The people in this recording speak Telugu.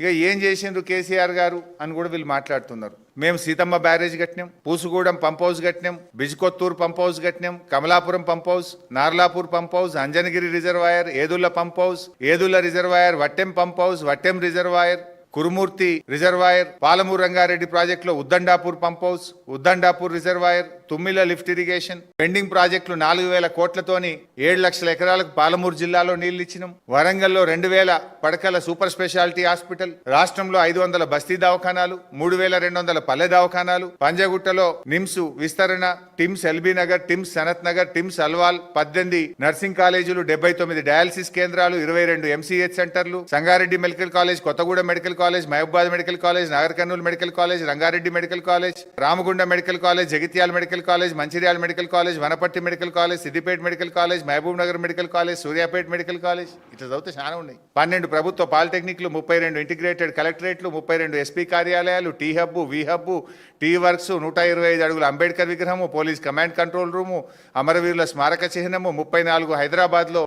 ఇక ఏం చేసిండ్రు కేసీఆర్ గారు అని కూడా వీళ్ళు మాట్లాడుతున్నారు. మేము సీతమ్మ బ్యారేజ్ కట్టినాం పూసుగూడెం పంప్ హౌస్ కట్టినాం బిజ్కొత్తూరు పంప్ హౌస్ కట్టినాం Kamalapuram pump house Narlapur pump house Anjanagiri reservoir Yedula pump house Yedula reservoir Vattem pump house Vattem reservoir Kurumurthy reservoir Palamuru Rangareddy ప్రాజెక్టులో Uddandapur pump house Uddandapur reservoir Thummila lift irrigation. Pending ప్రాజెక్టులు నాలుగు వేల కోట్లతోని ఏడు లక్షల ఎకరాలకు పాలమూరు జిల్లాలో నీళ్ళు ఇచ్చినాం. వరంగల్లో రెండు వేల పడకల సూపర్ స్పెషాలిటీ హాస్పిటల్ రాష్ట్రంలో ఐదు వందల బస్తీ దవాఖానాలు మూడు వేల రెండు వందల పల్లె దవాఖానాలు పంజగుట్టలో నిమ్స్ విస్తరణ TIMS LB Nagar TIMS Sanath Nagar TIMS Alwal పద్దెనిమిది నర్సింగ్ కాలేజీలు డెబ్బై తొమ్మిది డయాలసిస్ కేంద్రాలు ఇరవై రెండు ఎంసీహెచ్ సెంటర్లు Sangareddy medical college Kothagudem medical college Mahabubabad medical college Nagar Kurnool medical college Rangareddy medical college Ramagunda medical college Jagtial medical college Mancherial medical college Wanaparthy medical college Siddipet medical college Mahabub Nagar medical college Suryapet medical college. ఇట్లా చదివితే చాలా ఉన్నాయి. పన్నెండు ప్రభుత్వ పాలిటెక్నిక్లు ముప్పై రెండు ఇంటిగ్రేటెడ్ కలెక్టరేట్లు ముప్పై రెండు ఎస్పీ కార్యాలయాలు టీ హబ్ వి హబ్ టీ వర్క్స్ నూట ఇరవై ఐదు అడుగుల అంబేద్కర్ విగ్రహము పోలీస్ కమాండ్ కంట్రోల్ రూము అమరవీరుల స్మారక చిహ్నము ముప్పై నాలుగు హైదరాబాద్లో